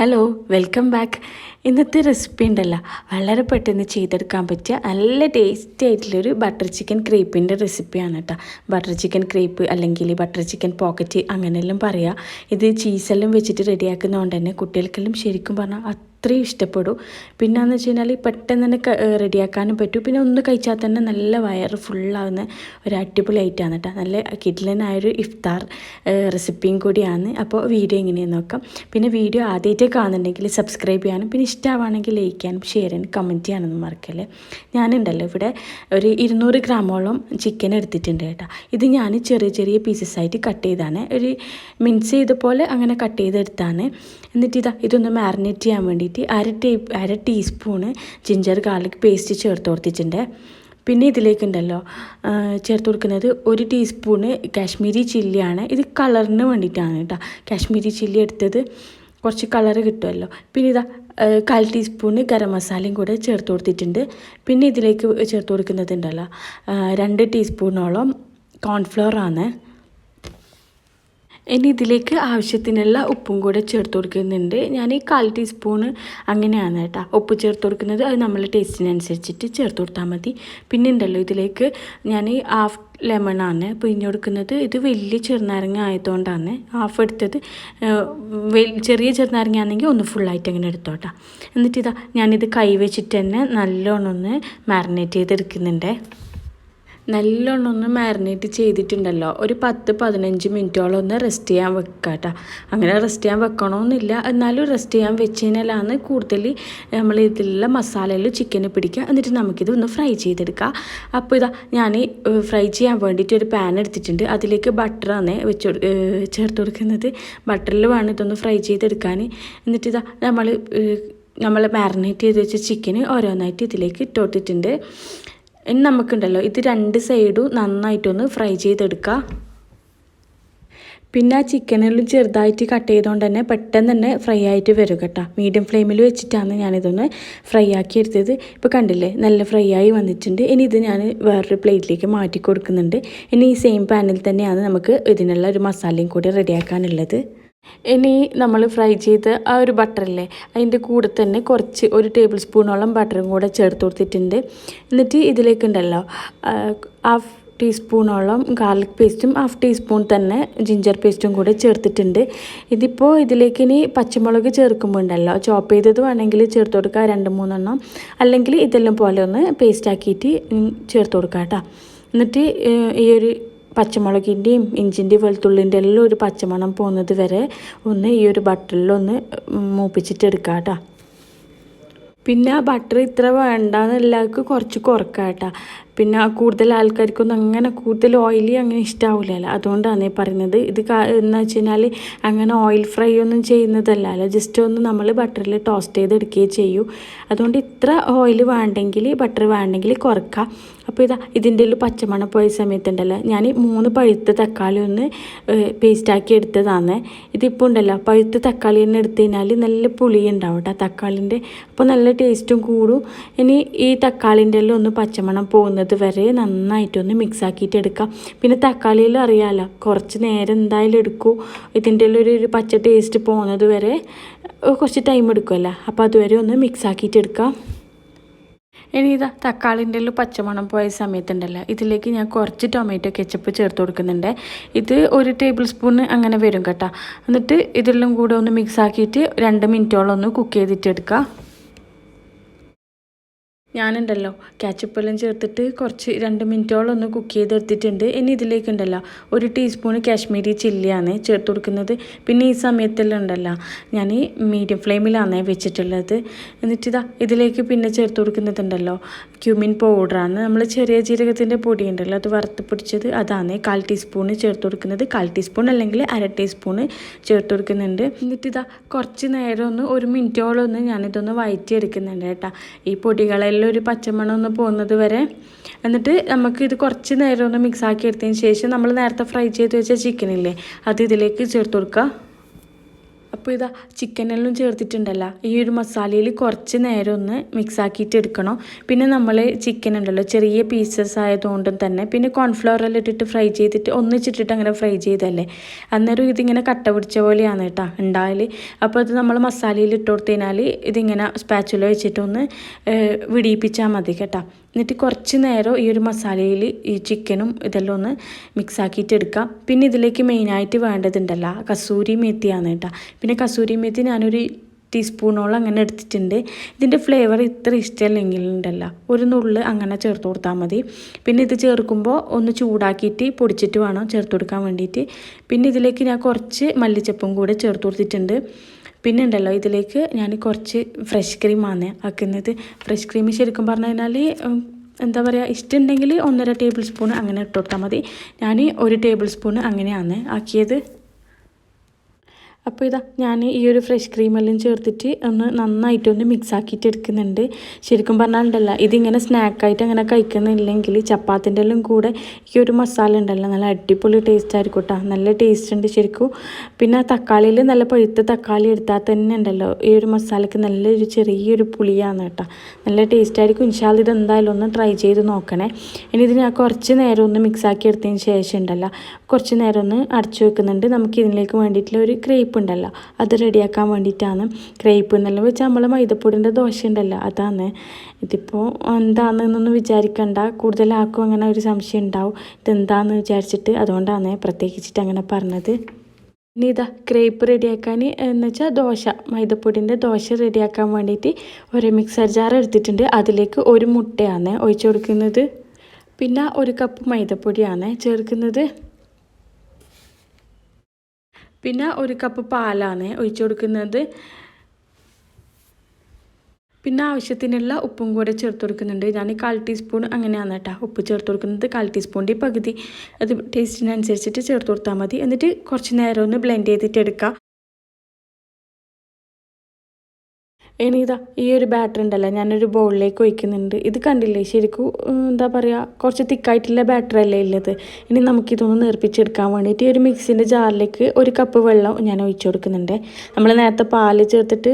Hello welcome back ഇന്നത്തെ recipe ഉണ്ടല്ലോ. വളരെ പെട്ടെന്ന് ചെയ്തെടുക്കാൻ പറ്റിയ നല്ല ടേസ്റ്റി ആയിട്ടുള്ളൊരു ബട്ടർ ചിക്കൻ ക്രീപ്പിന്റെ റെസിപ്പിയാണ് കേട്ടോ ബട്ടർ ചിക്കൻ ക്രീപ്പ് അല്ലെങ്കിൽ ബട്ടർ ചിക്കൻ പോക്കറ്റ് അങ്ങനെയെല്ലാം പറയാം. ഇത് ചീസെല്ലാം വെച്ചിട്ട് റെഡിയാക്കുന്നതുകൊണ്ട് തന്നെ കുട്ടികൾക്കെല്ലാം ശരിക്കും പറഞ്ഞാൽ അത്രയും ഇഷ്ടപ്പെടും. പിന്നെയെന്ന് വെച്ച് കഴിഞ്ഞാൽ പെട്ടെന്ന് തന്നെ റെഡിയാക്കാനും പറ്റും. പിന്നെ ഒന്ന് കഴിച്ചാൽ തന്നെ നല്ല വയറ് ഫുള്ളാവുന്ന ഒരു അടിപൊളി ഐറ്റമാണ് കേട്ടോ നല്ല കിഡ്ലനായൊരു ഇഫ്താർ റെസിപ്പിയും കൂടിയാണ്. അപ്പോൾ വീഡിയോ എങ്ങനെയാണ് നോക്കാം. പിന്നെ വീഡിയോ ആദ്യമായിട്ട് കാണുന്നുണ്ടെങ്കിൽ സബ്സ്ക്രൈബ് ചെയ്യാനും പിന്നെ ഇഷ്ടമാണെങ്കിൽ ലൈക്ക് ചെയ്യാനും ഷെയർ ചെയ്യാനും കമന്റ് ചെയ്യാനൊന്നും മറക്കല്ലേ. ഞാനുണ്ടല്ലോ ഇവിടെ ഒരു ഇരുന്നൂറ് ഗ്രാമോളം ചിക്കൻ എടുത്തിട്ടുണ്ട് കേട്ടോ ഇത് ഞാൻ ചെറിയ ചെറിയ പീസസ് ആയിട്ട് കട്ട് ചെയ്താണ് ഒരു മിൻസ് ചെയ്ത പോലെ അങ്ങനെ കട്ട് ചെയ്തെടുത്താണ്. എന്നിട്ട് ഇതാ ഇതൊന്ന് മാരിനേറ്റ് ചെയ്യാൻ വേണ്ടിയിട്ട് അര ടീ അര ടീസ്പൂണ് ജിഞ്ചർ ഗാർലിക് പേസ്റ്റ് ചേർത്ത് കൊടുത്തിട്ടുണ്ട്. പിന്നെ ഇതിലേക്കുണ്ടല്ലോ ചേർത്ത് കൊടുക്കുന്നത് ഒരു ടീസ്പൂണ് കാശ്മീരി ചില്ലിയാണ്. ഇത് കളറിന് വേണ്ടിയിട്ടാണ് കേട്ടോ. കാശ്മീരി ചില്ലി എടുത്തത് കുറച്ച് കളറ് കിട്ടുമല്ലോ. പിന്നെ ഇതാ കാൽ ടീസ്പൂണ് ഗരം മസാലയും കൂടെ ചേർത്ത് കൊടുത്തിട്ടുണ്ട്. പിന്നെ ഇതിലേക്ക് ചേർത്ത് കൊടുക്കുന്നത് ഉണ്ടല്ലോ രണ്ട് ടീസ്പൂണോളം കോൺഫ്ലവർ ആണ്. ഇനി ഇതിലേക്ക് ആവശ്യത്തിനുള്ള ഉപ്പും കൂടെ ചേർത്ത് കൊടുക്കുന്നുണ്ട്. ഞാൻ ഈ കാൽ ടീസ്പൂണ് അങ്ങനെയാണ് കേട്ടോ. ഉപ്പ് ചേർത്ത് കൊടുക്കുന്നത്. അത് നമ്മൾ ടേസ്റ്റിനനുസരിച്ചിട്ട് ചേർത്ത് കൊടുത്താൽ മതി. പിന്നെ ഉണ്ടല്ലോ ഇതിലേക്ക് ഞാൻ ഈ ഹാഫ് ലെമണാണ് പിഴിഞ്ഞ് കൊടുക്കുന്നത്. ഇത് വലിയ ചെറുനാരങ്ങ ആയതുകൊണ്ടാണ് ഹാഫ് എടുത്തത്. ചെറിയ ചെറുനാരങ്ങ ആണെങ്കിൽ ഒന്ന് ഫുള്ളായിട്ട് അങ്ങനെ എടുത്തോട്ടാ. എന്നിട്ട് ഇതാ ഞാനിത് കൈ വെച്ചിട്ട് തന്നെ നല്ലോണം ഒന്ന് മാറിനേറ്റ് ചെയ്തെടുക്കുന്നുണ്ട്. നല്ലോണം ഒന്ന് മാരിനേറ്റ് ചെയ്തിട്ടുണ്ടല്ലോ. ഒരു പത്ത് പതിനഞ്ച് മിനിറ്റോളം ഒന്ന് റെസ്റ്റ് ചെയ്യാൻ വെക്കുക കേട്ടോ അങ്ങനെ റെസ്റ്റ് ചെയ്യാൻ വെക്കണമെന്നില്ല എന്നാലും റെസ്റ്റ് ചെയ്യാൻ വെച്ച് കഴിഞ്ഞാലാണ് കൂടുതൽ നമ്മൾ ഇതിലുള്ള മസാലയിൽ ചിക്കന് പിടിക്കുക. എന്നിട്ട് നമുക്കിത് ഒന്ന് ഫ്രൈ ചെയ്തെടുക്കാം. അപ്പോൾ ഇതാ ഞാൻ ഫ്രൈ ചെയ്യാൻ വേണ്ടിയിട്ട് ഒരു പാൻ എടുത്തിട്ടുണ്ട്. അതിലേക്ക് ബട്ടറാണ് വെച്ച് ചേർത്ത് കൊടുക്കുന്നത്. ബട്ടറിൽ വേണം ഇതൊന്ന് ഫ്രൈ ചെയ്തെടുക്കാൻ എന്നിട്ട് ഇതാ നമ്മൾ നമ്മൾ മാരിനേറ്റ് ചെയ്ത് വെച്ച ചിക്കന് ഓരോന്നായിട്ട് ഇതിലേക്ക് ഇട്ടോട്ടിട്ടുണ്ട്. ഇനി നമുക്കുണ്ടല്ലോ. ഇത് രണ്ട് സൈഡും നന്നായിട്ടൊന്ന് ഫ്രൈ ചെയ്തെടുക്കുക പിന്നെ ആ ചിക്കനെല്ലാം ചെറുതായിട്ട് കട്ട് ചെയ്തുകൊണ്ട് തന്നെ പെട്ടെന്ന് തന്നെ ഫ്രൈ ആയിട്ട് വരും കേട്ടോ. മീഡിയം ഫ്ലെയിമിൽ വെച്ചിട്ടാണ് ഞാനിതൊന്ന് ഫ്രൈ ആക്കി എടുത്തത്. ഇപ്പോൾ കണ്ടില്ലേ നല്ല ഫ്രൈ ആയി വന്നിട്ടുണ്ട്. ഇനി ഇത് ഞാൻ വേറൊരു പ്ലേറ്റിലേക്ക് മാറ്റി കൊടുക്കുന്നുണ്ട്. ഇനി ഈ സെയിം പാനിൽ തന്നെയാണ് നമുക്ക് ഇതിനുള്ള ഒരു മസാലയും കൂടി റെഡിയാക്കാനുള്ളത് ഇനി നമ്മൾ ഫ്രൈ ചെയ്ത് ആ ഒരു ബട്ടറില്ലേ അതിന്റെ കൂടെ തന്നെ കുറച്ച് ഒരു ടേബിൾ സ്പൂണോളം ബട്ടറും കൂടെ ചേർത്ത് കൊടുത്തിട്ടുണ്ട്. എന്നിട്ട് ഇതിലേക്കുണ്ടല്ലോ ഹാഫ് ടീസ്പൂണോളം ഗാർലിക് പേസ്റ്റും ഹാഫ് ടീസ്പൂൺ തന്നെ ജിഞ്ചർ പേസ്റ്റും കൂടെ ചേർത്തിട്ടുണ്ട്. ഇതിപ്പോൾ ഇതിലേക്ക് ഇനി പച്ചമുളക് ചേർക്കുമ്പോൾ ഉണ്ടല്ലോ ചോപ്പ് ചെയ്തത് വേണമെങ്കിൽ ചേർത്ത് കൊടുക്കുക രണ്ട് മൂന്നെണ്ണം. അല്ലെങ്കിൽ ഇതെല്ലാം പോലെ ഒന്ന് പേസ്റ്റാക്കിയിട്ട് ചേർത്ത് കൊടുക്കുക കേട്ടോ. എന്നിട്ട് ഈ ഒരു പച്ചമുളകിന്റെയും ഇഞ്ചിന്റെയും വെളുത്തുള്ളിന്റെ എല്ലാം ഒരു പച്ചമണം പോകുന്നത് വരെ ഒന്ന് ഈ ഒരു ബട്ടറിലൊന്ന് മൂപ്പിച്ചിട്ട് എടുക്കാം കേട്ടോ പിന്നെ ആ ബട്ടർ ഇത്ര വേണ്ടാന്ന് എല്ലാവർക്കും കുറച്ച് കുറക്കാം കേട്ടോ പിന്നെ കൂടുതൽ ആൾക്കാർക്കൊന്നും അങ്ങനെ കൂടുതൽ ഓയിലി അങ്ങനെ ഇഷ്ടാവില്ലല്ലോ അതുകൊണ്ടാണ് ഈ പറയുന്നത്. ഇത് എന്ന് വെച്ച് കഴിഞ്ഞാൽ അങ്ങനെ ഓയിൽ ഫ്രൈ ഒന്നും ചെയ്യുന്നതല്ലല്ലോ ജസ്റ്റ് ഒന്ന് നമ്മൾ ബട്ടറിൽ ടോസ്റ്റ് ചെയ്തെടുക്കുകയും ചെയ്യൂ. അതുകൊണ്ട് ഇത്ര ഓയിൽ വേണ്ടെങ്കിൽ ബട്ടർ വേണ്ടെങ്കിൽ കുറക്കുക അപ്പോൾ ഇതാ ഇതിന്റെ പച്ചമണം പോയ സമയത്തുണ്ടല്ലോ. ഞാൻ മൂന്ന് പഴുത്ത തക്കാളി ഒന്ന് പേസ്റ്റാക്കി എടുത്തതാണ്. ഇതിപ്പോൾ ഉണ്ടല്ലോ പഴുത്ത തക്കാളി തന്നെ എടുത്തു കഴിഞ്ഞാൽ നല്ല പുളി ഉണ്ടാവും കേട്ടോ തക്കാളിന്റെ. അപ്പോൾ നല്ല ടേസ്റ്റും കൂടും. ഇനി ഈ തക്കാളിന്റെ എല്ലാം ഒന്ന് പച്ചമണം പോകുന്നത് വരെ നന്നായിട്ടൊന്ന് മിക്സ് ആക്കിയിട്ട് എടുക്കാം പിന്നെ തക്കാളിയിൽ അറിയാമല്ലോ കുറച്ച് നേരം എന്തായാലും എടുക്കൂ. ഇതിന്റെ ഒരു ഒരു പച്ച ടേസ്റ്റ് പോകുന്നത് വരെ കുറച്ച് ടൈം എടുക്കുമല്ലോ അപ്പോൾ അതുവരെ ഒന്ന് മിക്സ് ആക്കിയിട്ട് എടുക്കാം ഇനി ഇതാ തക്കാളിന്റെ പച്ചമണം പോയ സമയത്തുണ്ടല്ലോ. ഇതിലേക്ക് ഞാൻ കുറച്ച് ടൊമാറ്റോ കെച്ചപ്പ് ചേർത്ത് കൊടുക്കുന്നുണ്ട്. ഇത് ഒരു ടേബിൾ സ്പൂൺ അങ്ങനെ വരും കേട്ടോ. എന്നിട്ട് ഇതെല്ലാം കൂടെ ഒന്ന് മിക്സ് ആക്കിയിട്ട് രണ്ട് മിനിറ്റോളം ഒന്ന് കുക്ക് ചെയ്തിട്ടെടുക്കുക ഞാനുണ്ടല്ലോ. കാച്ചപ്പെല്ലാം ചേർത്തിട്ട് കുറച്ച് രണ്ട് മിനിറ്റോളം ഒന്ന് കുക്ക് ചെയ്തെടുത്തിട്ടുണ്ട്. ഇനി ഇതിലേക്കുണ്ടല്ലോ. ഒരു ടീസ്പൂൺ കാശ്മീരി ചില്ലിയാണ് ചേർത്ത് കൊടുക്കുന്നത്. പിന്നെ ഈ സമയത്തെല്ലാം ഉണ്ടല്ലോ. ഞാൻ മീഡിയം ഫ്ലെയിമിലാണ് വെച്ചിട്ടുള്ളത്. എന്നിട്ട് എന്നിട്ടിതാ ഇതിലേക്ക് പിന്നെ ചേർത്ത് കൊടുക്കുന്നതുണ്ടല്ലോ. ക്യൂമിൻ പൗഡറാണ് നമ്മൾ ചെറിയ ജീരകത്തിന്റെ പൊടി ഉണ്ടല്ലോ അത് വറുത്ത് പിടിച്ചത് അതാണ്. കാൽ ടീസ്പൂണ് ചേർത്ത് കൊടുക്കുന്നത്. കാൽ ടീസ്പൂൺ അല്ലെങ്കിൽ അര ടീസ്പൂണ് ചേർത്ത് കൊടുക്കുന്നുണ്ട്. എന്നിട്ടിതാ കുറച്ച് നേരം ഒന്ന് ഒരു മിനിറ്റോളം ഒന്ന് ഞാനിതൊന്ന് വയറ്റി എടുക്കുന്നുണ്ട് കേട്ടോ. ഈ പൊടികളെല്ലാം ഒരു പച്ചമണം ഒന്ന് പോകുന്നത് വരെ. എന്നിട്ട് നമുക്ക് ഇത് കുറച്ച് നേരം ഒന്ന് മിക്സ് ആക്കി എടുത്തതിന് ശേഷം നമ്മൾ നേരത്തെ ഫ്രൈ ചെയ്ത് വെച്ച ചിക്കനില്ലേ അത് ഇതിലേക്ക് ചേർത്ത് കൊടുക്കുക അപ്പോൾ ഇതാ ചിക്കനെല്ലാം ചേർത്തിട്ടുണ്ടല്ലോ. ഈ ഒരു മസാലയിൽ കുറച്ച് നേരം ഒന്ന് മിക്സ് ആക്കിയിട്ട് എടുക്കണം. പിന്നെ നമ്മൾ ചിക്കൻ ഉണ്ടല്ലോ ചെറിയ പീസസ് ആയതുകൊണ്ടും തന്നെ. പിന്നെ കോൺഫ്ലവർ എല്ലാം ഇട്ടിട്ട് ഫ്രൈ ചെയ്തിട്ട് ഒന്നിച്ചിട്ടിട്ട് അങ്ങനെ ഫ്രൈ ചെയ്തല്ലേ അന്നേരം ഇതിങ്ങനെ കട്ട പിടിച്ച പോലെയാണ് കേട്ടോ ഉണ്ടായാൽ അപ്പോൾ അത് നമ്മൾ മസാലയിൽ ഇട്ട് കൊടുത്തു കഴിഞ്ഞാൽ ഇതിങ്ങനെ സ്പാച്ചുല വെച്ചിട്ടൊന്ന് വിടിയിപ്പിച്ചാൽ മതി കേട്ടോ. എന്നിട്ട് കുറച്ച് നേരം ഈ ഒരു മസാലയിൽ ഈ ചിക്കനും ഇതെല്ലാം ഒന്ന് മിക്സ് ആക്കിയിട്ട് എടുക്കാം. പിന്നെ ഇതിലേക്ക് മെയിനായിട്ട് വേണ്ടതുണ്ടല്ലോ കസൂരി മേത്തിയാണ് കേട്ടോ. പിന്നെ കസൂരി മേത്തി ഞാനൊരു ടീസ്പൂണോളം അങ്ങനെ എടുത്തിട്ടുണ്ട്. ഇതിന്റെ ഫ്ലേവർ ഇത്ര ഇഷ്ടമല്ലെങ്കിലുണ്ടല്ലോ ഒരു നുള്ള് അങ്ങനെ ചേർത്ത് കൊടുത്താൽ മതി. പിന്നെ ഇത് ചേർക്കുമ്പോൾ ഒന്ന് ചൂടാക്കിയിട്ട് പൊടിച്ചിട്ട് വേണം ചേർത്ത് കൊടുക്കാൻ വേണ്ടിയിട്ട്. പിന്നെ ഇതിലേക്ക് ഞാൻ കുറച്ച് മല്ലിച്ചപ്പും കൂടെ ചേർത്ത് കൊടുത്തിട്ടുണ്ട്. പിന്നെ ഉണ്ടല്ലോ ഇതിലേക്ക് ഞാൻ കുറച്ച് ഫ്രഷ് ക്രീമാണ് ആക്കുന്നത്. ഫ്രഷ് ക്രീം ശരിക്കും പറഞ്ഞു കഴിഞ്ഞാൽ എന്താ പറയുക ഇഷ്ടമുണ്ടെങ്കിൽ ഒന്നര ടേബിൾ സ്പൂൺ അങ്ങനെ ഇട്ട് കൊടുത്താൽ മതി. ഞാൻ ഒരു ടേബിൾ സ്പൂൺ അങ്ങനെയാണ് ആക്കിയത്. അപ്പോൾ ഇതാ ഞാൻ ഈ ഒരു ഫ്രഷ് ക്രീമെല്ലാം ചേർത്തിട്ട് ഒന്ന് നന്നായിട്ടൊന്ന് മിക്സ് ആക്കിയിട്ട് എടുക്കുന്നുണ്ട്. ശരിക്കും പറഞ്ഞാൽ ഉണ്ടല്ല ഇതിങ്ങനെ സ്നാക്കായിട്ട് അങ്ങനെ കഴിക്കുന്നില്ലെങ്കിൽ ചപ്പാത്തിന്റെ എല്ലാം കൂടെ ഈ ഒരു മസാല ഉണ്ടല്ലോ നല്ല അടിപൊളി ടേസ്റ്റ് ആയിരിക്കും കേട്ടോ നല്ല ടേസ്റ്റ് ഉണ്ട് ശരിക്കും. പിന്നെ തക്കാളിയിൽ നല്ല പഴുത്ത തക്കാളി എടുത്താൽ തന്നെ ഉണ്ടല്ലോ ഈ ഒരു മസാലയ്ക്ക് നല്ലൊരു ചെറിയൊരു പുളിയാണ് കേട്ടോ നല്ല ടേസ്റ്റ് ആയിരിക്കും. ഇൻഷാൽ ഇത് എന്തായാലും ഒന്ന് ട്രൈ ചെയ്ത് നോക്കണേ. ഇനി ഇത് ഞാൻ കുറച്ച് നേരം ഒന്ന് മിക്സ് ആക്കി എടുത്തതിന് ശേഷം ഉണ്ടല്ലോ കുറച്ച് നേരം ഒന്ന് അടച്ചു വെക്കുന്നുണ്ട്. നമുക്ക് ഇതിലേക്ക് വേണ്ടിയിട്ടുള്ള ഒരു ക്രേപ്പ് ഉണ്ടല്ലോ. അത് റെഡിയാക്കാൻ വേണ്ടിയിട്ടാണ്. ക്രേപ്പ് എന്നെല്ലാം വെച്ചാൽ നമ്മൾ മൈദപ്പൊടിന്റെ ദോശ ഉണ്ടല്ലോ അതാണ് ഇതിപ്പോൾ എന്താണെന്നൊന്നും വിചാരിക്കണ്ട. കൂടുതലാക്കും അങ്ങനെ ഒരു സംശയം ഉണ്ടാവും. ഇതെന്താണെന്ന് വിചാരിച്ചിട്ട് അതുകൊണ്ടാണ് പ്രത്യേകിച്ചിട്ട് അങ്ങനെ പറഞ്ഞത്. ഇനി ഇതാ ക്രേപ്പ് റെഡിയാക്കാൻ എന്ന് വെച്ചാൽ ദോശ മൈദപ്പൊടിന്റെ ദോശ റെഡിയാക്കാൻ വേണ്ടിയിട്ട് ഒരു മിക്സർ ജാർ എടുത്തിട്ടുണ്ട്. അതിലേക്ക് ഒരു മുട്ടയാണ് ഒഴിച്ചു കൊടുക്കുന്നത്. പിന്നെ ഒരു കപ്പ് മൈദപ്പൊടിയാണ് ചേർക്കുന്നത്. പിന്നെ ഒരു കപ്പ് പാലാണ് ഒഴിച്ചു കൊടുക്കുന്നത്. പിന്നെ ആവശ്യത്തിനുള്ള ഉപ്പും കൂടെ ചേർത്ത് കൊടുക്കുന്നുണ്ട്. ഞാൻ കാൽ ടീസ്പൂൺ അങ്ങനെയാണ് കേട്ടോ ഉപ്പ് ചേർത്ത് കൊടുക്കുന്നത്. കാൽ ടീസ്പൂണിന്റെ പകുതി അത് ടേസ്റ്റിനനുസരിച്ചിട്ട് ചേർത്ത് കൊടുത്താൽ മതി. എന്നിട്ട് കുറച്ച് നേരം ഒന്ന് ബ്ലെൻഡ് ചെയ്തിട്ട് എടുക്കുക ഇനി ഈ ഒരു ബാറ്റർ ഉണ്ടല്ലോ ഞാനൊരു ബൗളിലേക്ക് ഒഴിക്കുന്നുണ്ട്. ഇത് കണ്ടില്ലേ? ശരിക്കും എന്താ പറയുക കുറച്ച് തിക്കായിട്ടുള്ള ബാറ്റർ അല്ലേ ഉള്ളത്? ഇനി നമുക്കിതൊന്ന് നേർപ്പിച്ചെടുക്കാൻ വേണ്ടിയിട്ട് ഈ ഒരു മിക്സിന്റെ ജാറിലേക്ക് ഒരു കപ്പ് വെള്ളം ഞാൻ ഒഴിച്ചു കൊടുക്കുന്നുണ്ട്. നമ്മൾ നേരത്തെ പാൽ ചേർത്തിട്ട്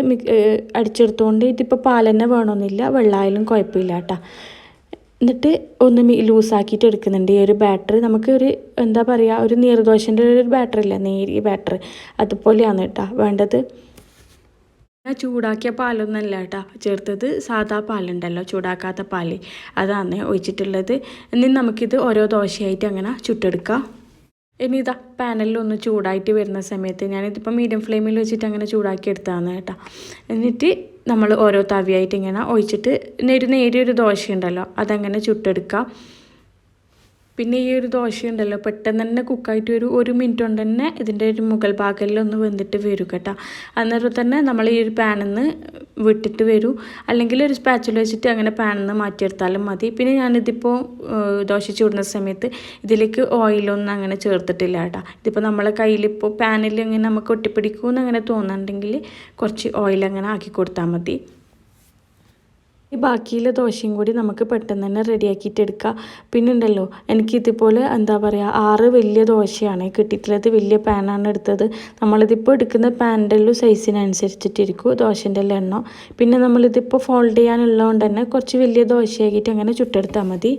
അടിച്ചെടുത്തുകൊണ്ട് ഇതിപ്പോൾ പാൽ തന്നെ വേണമെന്നില്ല വെള്ളമായാലും കുഴപ്പമില്ല കേട്ടോ. എന്നിട്ട് ഒന്ന് ലൂസാക്കിയിട്ട് എടുക്കുന്നുണ്ട് ഈ ഒരു ബാറ്റർ നമുക്ക് ഒരു എന്താ പറയുക ഒരു നീർദോശന്റെ ഒരു ബാറ്റർ ഇല്ല നേരിയ ബാറ്റർ അതുപോലെയാണ് കേട്ടോ വേണ്ടത്. ഞാൻ ചൂടാക്കിയ പാലൊന്നല്ല കേട്ടോ. ചേർത്തത് സാധാ പാലുണ്ടല്ലോ ചൂടാക്കാത്ത പാൽ. അതാണ് ഒഴിച്ചിട്ടുള്ളത്. ഇനി നമുക്കിത് ഓരോ ദോശയായിട്ട് അങ്ങനെ ചുട്ടെടുക്കാം. ഇനി ഇതാ പാനലിൽ ഒന്ന് ചൂടായിട്ട് വരുന്ന സമയത്ത് ഞാനിതിപ്പോൾ മീഡിയം ഫ്ലെയിമിൽ വെച്ചിട്ട് അങ്ങനെ ചൂടാക്കി എടുത്തതാണ് കേട്ടോ. എന്നിട്ട് നമ്മൾ ഓരോ തവിയായിട്ട് ഇങ്ങനെ ഒഴിച്ചിട്ട് ഒരു നേരിയൊരു ദോശയുണ്ടല്ലോ അതങ്ങനെ ചുട്ടെടുക്കാം. പിന്നെ ഈ ഒരു ദോശ ഉണ്ടല്ലോ പെട്ടെന്ന് തന്നെ കുക്കായിട്ട് ഒരു ഒരു മിനിറ്റ് കൊണ്ട് തന്നെ ഇതിന്റെ ഒരു മുകൾ ഭാഗമെല്ലാം ഒന്ന് വെന്തിട്ട് വരും കേട്ടോ. അന്നേരം തന്നെ നമ്മൾ ഈ ഒരു പാനിൽ നിന്ന് വിട്ടിട്ട് വരൂ. അല്ലെങ്കിൽ ഒരു സ്പാച്ചിൽ വെച്ചിട്ട് അങ്ങനെ പാനിൽ നിന്ന് മാറ്റിയെടുത്താലും മതി. പിന്നെ ഞാനിതിപ്പോൾ ദോശ ചൂടുന്ന സമയത്ത് ഇതിലേക്ക് ഓയിലൊന്നും അങ്ങനെ ചേർത്തിട്ടില്ല കേട്ടോ. ഇതിപ്പോൾ നമ്മളെ കയ്യിലിപ്പോൾ പാനിൽ ഇങ്ങനെ നമുക്ക് ഒട്ടിപ്പിടിക്കുമെന്ന് അങ്ങനെ തോന്നുന്നുണ്ടെങ്കിൽ കുറച്ച് ഓയിൽ അങ്ങനെ ആക്കി കൊടുത്താൽ മതി. ഈ ബാക്കിയുള്ള ദോശയും കൂടി നമുക്ക് പെട്ടെന്ന് തന്നെ റെഡിയാക്കിയിട്ട് എടുക്കാം. എനിക്ക് ഇതുപോലെ എന്താ പറയുക ആറ് വലിയ ദോശയാണ് കിട്ടിയിട്ടുള്ളത്. വലിയ പാനാണ് എടുത്തത്. നമ്മളിതിപ്പോൾ എടുക്കുന്ന പാന്റെ എല്ലാം സൈസിനനുസരിച്ചിട്ടിരിക്കും ദോശന്റെ എല്ലാം എണ്ണം. പിന്നെ നമ്മളിതിപ്പോൾ ഫോൾഡ് ചെയ്യാനുള്ളതുകൊണ്ട് തന്നെ കുറച്ച് വലിയ ദോശയാക്കിയിട്ട് അങ്ങനെ ചുട്ടെടുത്താൽ മതി.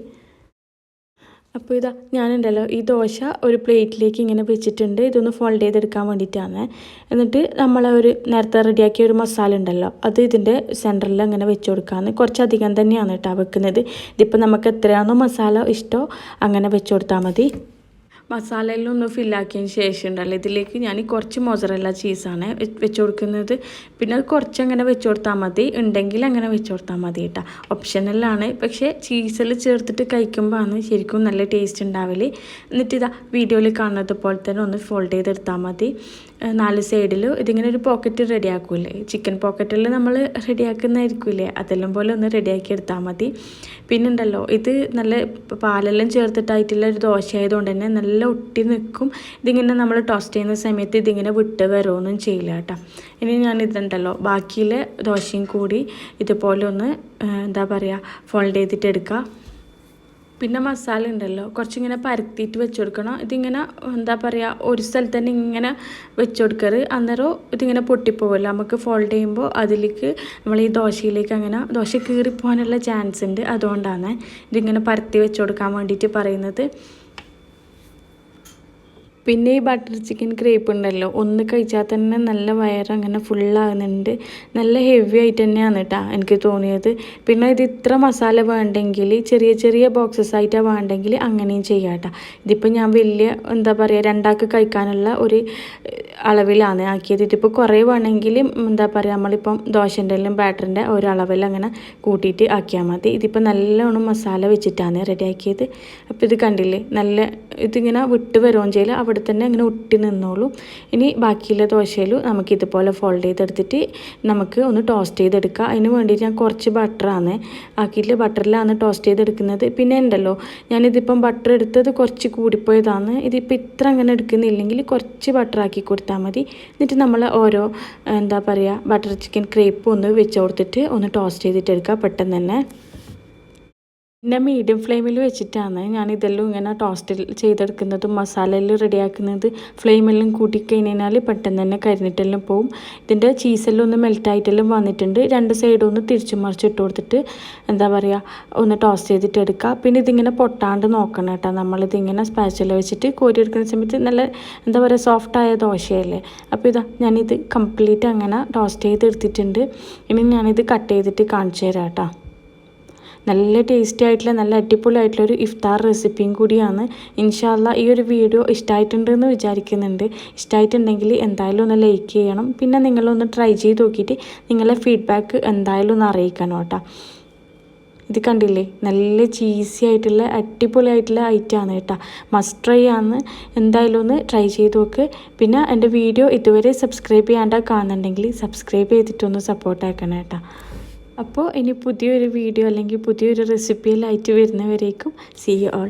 അപ്പോൾ ഇതാ ഞാനുണ്ടല്ലോ ഈ ദോശ ഒരു പ്ലേറ്റിലേക്ക് ഇങ്ങനെ വെച്ചിട്ടുണ്ട്. ഇതൊന്ന് ഫോൾഡ് ചെയ്തെടുക്കാൻ വേണ്ടിയിട്ടാണ്. എന്നിട്ട് നമ്മൾ ഒരു നേരത്തെ റെഡിയാക്കിയ ഒരു മസാല ഉണ്ടല്ലോ അത് ഇതിന്റെ സെന്ററിൽ അങ്ങനെ വെച്ച് കൊടുക്കാമെന്ന് കുറച്ചധികം തന്നെയാണ് കേട്ടോ വെക്കുന്നത്. ഇതിപ്പോൾ നമുക്ക് എത്രയാണോ മസാല ഇഷ്ടമോ അങ്ങനെ വെച്ച് കൊടുത്താൽ മതി. മസാലയെല്ലാം ഒന്ന് ഫില്ലാക്കിയതിന് ശേഷം ഉണ്ടല്ലോ ഇതിലേക്ക് ഞാൻ കുറച്ച് മൊസറല്ല ചീസാണ് വെച്ച് കൊടുക്കുന്നത്. പിന്നെ അത് കുറച്ച് അങ്ങനെ വെച്ച് കൊടുത്താൽ മതി. ഉണ്ടെങ്കിൽ അങ്ങനെ വെച്ച് കൊടുത്താൽ മതി കേട്ടോ ഓപ്ഷനലാണ് പക്ഷേ ചീസിൽ ചേർത്തിട്ട് കഴിക്കുമ്പോൾ ആണ് ശരിക്കും നല്ല ടേസ്റ്റ് ഉണ്ടാവൽ. എന്നിട്ട് ഇതാ വീഡിയോയിൽ കാണുന്നത് പോലെ തന്നെ ഒന്ന് ഫോൾഡ് ചെയ്തെടുത്താൽ മതി. നാല് സൈഡിൽ ഇതിങ്ങനെ ഒരു പോക്കറ്റ് റെഡിയാക്കൂലേ ചിക്കൻ പോക്കറ്റിൽ നമ്മൾ റെഡിയാക്കുന്നതായിരിക്കില്ലേ അതെല്ലാം പോലെ ഒന്ന് റെഡിയാക്കി എടുത്താൽ മതി. പിന്നുണ്ടല്ലോ ഇത് നല്ല പാലെല്ലാം ചേർത്തിട്ടായിട്ടുള്ള ഒരു ദോശ ആയതുകൊണ്ട് തന്നെ നല്ല ഒട്ടി നിൽക്കും ഇതിങ്ങനെ നമ്മൾ ടോസ്റ്റ് ചെയ്യുന്ന സമയത്ത് ഇതിങ്ങനെ വിട്ട് വരുമൊന്നും ചെയ്യില്ല കേട്ടോ. ഇനി ഞാൻ ഇതുണ്ടല്ലോ ബാക്കിയിലെ ദോശയും കൂടി ഇതുപോലെ ഒന്ന് എന്താ പറയുക ഫോൾഡ് ചെയ്തിട്ട് എടുക്കുക പിന്നെ മസാല ഉണ്ടല്ലോ. കുറച്ചിങ്ങനെ പരത്തിയിട്ട് വെച്ച് കൊടുക്കണം ഇതിങ്ങനെ എന്താ പറയുക ഒരു സ്ഥലത്ത് തന്നെ ഇങ്ങനെ വെച്ച് കൊടുക്കരുത് അന്നേരം ഇതിങ്ങനെ പൊട്ടിപ്പോവല്ലോ. നമുക്ക് ഫോൾഡ് ചെയ്യുമ്പോൾ അതിലേക്ക് നമ്മൾ ഈ ദോശയിലേക്ക് അങ്ങനെ ദോശ കീറിപ്പോകാനുള്ള ചാൻസ് ഉണ്ട്. അതുകൊണ്ടാണ് ഇതിങ്ങനെ പരത്തി വെച്ച് കൊടുക്കാൻ വേണ്ടിയിട്ട് പറയുന്നത്. പിന്നെ ഈ ബട്ടർ ചിക്കൻ ക്രേപ്പ് ഉണ്ടല്ലോ ഒന്ന് കഴിച്ചാൽ തന്നെ നല്ല വയറങ്ങനെ ഫുള്ളാകുന്നുണ്ട് നല്ല ഹെവി ആയിട്ട് തന്നെയാണ് കേട്ടോ എനിക്ക് തോന്നിയത്. പിന്നെ ഇത് ഇത്ര മസാല വേണ്ടെങ്കിൽ ചെറിയ ചെറിയ ബോക്സസ് ആയിട്ടാണ് വേണ്ടെങ്കിൽ അങ്ങനെയും ചെയ്യാം കേട്ടോ ഇതിപ്പോൾ ഞാൻ വലിയ എന്താ പറയുക രണ്ടാൾക്ക് കഴിക്കാനുള്ള ഒരു അളവിലാണ് ആക്കിയത്. ഇതിപ്പോൾ കുറേ വേണമെങ്കിൽ എന്താ പറയുക നമ്മളിപ്പം ദോശന്റെ എല്ലാം ബാറ്ററിന്റെ ഒരളവിൽ അങ്ങനെ കൂട്ടിയിട്ട് ആക്കിയാൽ മതി. ഇതിപ്പോൾ നല്ലോണം മസാല വെച്ചിട്ടാണ് റെഡിയാക്കിയത് അപ്പോൾ ഇത് കണ്ടില്ലേ നല്ല ഇതിങ്ങനെ വിട്ട് വരുകയും ചെയ്യില്ല അവിടെ തന്നെ ഇങ്ങനെ ഒട്ടി നിന്നോളൂ. ഇനി ബാക്കിയുള്ള ദോശയിലും നമുക്ക് ഇതുപോലെ ഫോൾഡ് ചെയ്തെടുത്തിട്ട് നമുക്ക് ഒന്ന് ടോസ്റ്റ് ചെയ്തെടുക്കുക അതിന് വേണ്ടിയിട്ട് ഞാൻ കുറച്ച് ബട്ടറാണ് ആക്കിയിട്ട് ബട്ടറിലാണ് ടോസ്റ്റ് ചെയ്തെടുക്കുന്നത്. പിന്നെ ഉണ്ടല്ലോ ഞാനിതിപ്പം ബട്ടർ എടുത്തത് കുറച്ച് കൂടിപ്പോയതാണ്. ഇതിപ്പോൾ ഇത്ര അങ്ങനെ എടുക്കുന്നില്ലെങ്കിൽ കുറച്ച് ബട്ടർ ആക്കി കൊടുത്താൽ മതി. എന്നിട്ട് നമ്മൾ ഓരോ എന്താ പറയുക ബട്ടർ ചിക്കൻ ക്രേപ്പ് ഒന്ന് വെച്ച് കൊടുത്തിട്ട് ഒന്ന് ടോസ്റ്റ് ചെയ്തിട്ട് എടുക്കുക പെട്ടെന്ന് തന്നെ. പിന്നെ മീഡിയം ഫ്ലെയിമിൽ വെച്ചിട്ടാണ് ഞാൻ ഇതെല്ലാം ഇങ്ങനെ ടോസ്റ്റിൽ ചെയ്തെടുക്കുന്നതും മസാലയെല്ലാം റെഡിയാക്കുന്നത് ഫ്ലെയിമെല്ലാം കൂട്ടി കഴിഞ്ഞാൽ പെട്ടെന്ന് തന്നെ കരിഞ്ഞിട്ടെല്ലാം പോവും. ഇതിന്റെ ചീസെല്ലാം ഒന്ന് മെൽറ്റായിട്ടെല്ലാം വന്നിട്ടുണ്ട്. രണ്ട് സൈഡും ഒന്ന് തിരിച്ചു മറിച്ചിട്ട് കൊടുത്തിട്ട് എന്താ പറയുക ഒന്ന് ടോസ്റ്റ് ചെയ്തിട്ട് എടുക്കുക. പിന്നെ ഇതിങ്ങനെ പൊട്ടാണ്ട് നോക്കണം കേട്ടോ. നമ്മളിതിങ്ങനെ സ്പാച്ചില വെച്ചിട്ട് കോരി എടുക്കുന്ന സമയത്ത് നല്ല എന്താ പറയുക സോഫ്റ്റായ ദോശയല്ലേ? അപ്പോൾ ഇതാ ഞാനിത് കംപ്ലീറ്റ് അങ്ങനെ ടോസ്റ്റ് ചെയ്ത് എടുത്തിട്ടുണ്ട് ഇനി ഞാനിത് കട്ട് ചെയ്തിട്ട് കാണിച്ചു തരാം കേട്ടോ. നല്ല ടേസ്റ്റി ആയിട്ടുള്ള നല്ല അടിപൊളിയായിട്ടുള്ള ഒരു ഇഫ്താർ റെസിപ്പിയും കൂടിയാണ്. ഇൻഷാല്ല ഈ ഒരു വീഡിയോ ഇഷ്ടമായിട്ടുണ്ടെന്ന് വിചാരിക്കുന്നുണ്ട്. ഇഷ്ടമായിട്ടുണ്ടെങ്കിൽ എന്തായാലും ഒന്ന് ലൈക്ക് ചെയ്യണം. പിന്നെ നിങ്ങളൊന്ന് ട്രൈ ചെയ്ത് നോക്കിയിട്ട് നിങ്ങളുടെ ഫീഡ്ബാക്ക് എന്തായാലും ഒന്ന് അറിയിക്കണം കേട്ടോ. ഇത് കണ്ടില്ലേ? നല്ല ചീസി ആയിട്ടുള്ള അടിപൊളിയായിട്ടുള്ള ഐറ്റമാണ് കേട്ടോ. മസ്റ്റ് ട്രൈ ആണ്. എന്തായാലും ഒന്ന് ട്രൈ ചെയ്ത് നോക്ക്. പിന്നെ എന്റെ വീഡിയോ ഇതുവരെ സബ്സ്ക്രൈബ് ചെയ്യാണ്ട കാണുന്നുണ്ടെങ്കിൽ സബ്സ്ക്രൈബ് ചെയ്തിട്ടൊന്ന് സപ്പോർട്ട് ആക്കണം കേട്ടോ. അപ്പോൾ ഇനി പുതിയൊരു വീഡിയോ അല്ലെങ്കിൽ പുതിയൊരു റെസിപ്പിയിലായിട്ട് വരുന്നവരേക്കും സി ഓൾ